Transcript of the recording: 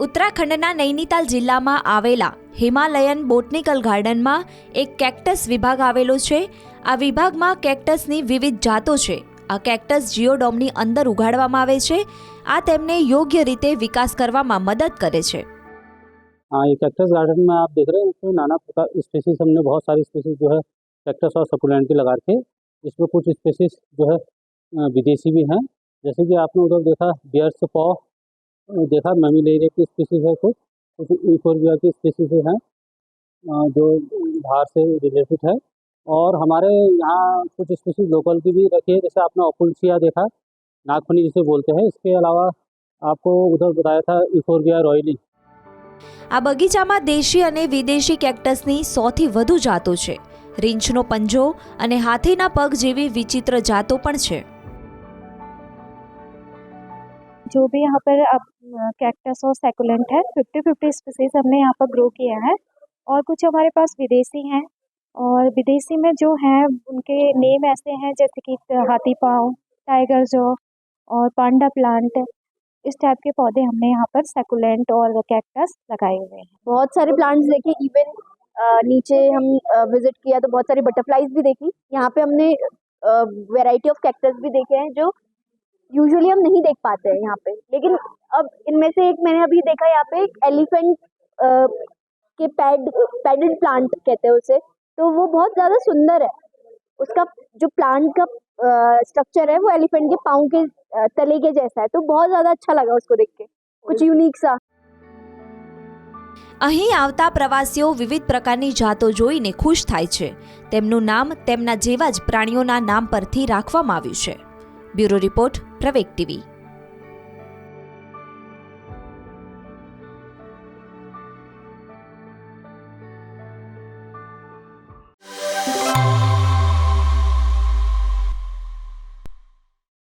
ઉત્તરાખંડના નૈનીતાલ જિલ્લામાં આવેલા હિમાલયન બોટનિકલ ગાર્ડનમાં એક કેક્ટસ વિભાગ આવેલો છે આ વિભાગમાં કેક્ટસની વિવિધ જાતો છે આ કેક્ટસ જીઓડોમની અંદર ઉગાડવામાં આવે છે આ તેમને યોગ્ય રીતે વિકાસ કરવામાં મદદ કરે છે हाँ ये कैक्टस गार्डन में आप देख रहे हैं इसमें नाना प्रकार स्पीसीज हमने बहुत सारी स्पीसीज जो है कैक्टस और सकुलेंट की लगा रखी है इसमें कुछ स्पीसीज जो है अ, विदेशी भी हैं जैसे कि आपने उधर देखा बियर्स पॉ देखा मेमिलेरिया की स्पीसीज है कुछ कुछ इफोरबिया की स्पीसीज हैं अ, जो बाहर से रिलेटेड है और हमारे यहाँ कुछ स्पीसीज लोकल की भी रखी है जैसे आपने ओपुलसिया देखा नागफनी जिसे बोलते हैं इसके अलावा आपको उधर बताया था इफोरबिया रॉयली આ બગીચામાં દેશી અને વિદેશી કેક્ટસની સૌથી વધુ જાતો છે રીંછનો પંજો અને હાથીના પગ જેવી વિચિત્ર જાતો પણ છે जो भी यहाँ पर अब कैक्टस और सेकुलेंट है फिफ्टी फिफ्टी स्पीसीज हमने यहाँ पर ग्रो किया है और कुछ हमारे पास विदेशी हैं और विदेशी में जो हैं, उनके नेम ऐसे हैं जैसे कि हाथी पाँव टाइगर जो और पांडा प्लांट इस टाइप के पौधे हमने यहाँ पर सेकुलेंट और कैक्टस लगाए हुए हैं। बहुत सारे प्लांट्स देखे इवन नीचे हम विज़िट किया तो बहुत सारी बटरफ्लाईज भी देखी। यहाँ पे हमने वैरायटी ऑफ़ कैक्टस भी देखे हैं जो यूजुअली हम नहीं देख पाते हैं यहाँ पे लेकिन अब इनमें से एक मैंने अभी देखा यहाँ पे एक एलिफेंट के पैड पैडेड प्लांट कहते हैं उसे तो वो बहुत ज़्यादा सुंदर है उसका जो प्लांट का स्ट्रक्चर है वो एलिफेंट के पाँव के अ, तले के जैसा है तो बहुत ज़्यादा अच्छा लगा उसको देख के कुछ यूनिक सा અહીં આવતા પ્રવાસીઓ વિવિધ પ્રકારની જાતો જોઈને ખુશ થાય છે તેમનું નામ તેમના જેવા જ પ્રાણીઓના નામ પરથી રાખવામાં આવ્યું છે ബ്യൂറോ റിപ്പോർട്ട് പ്രവേക് ടി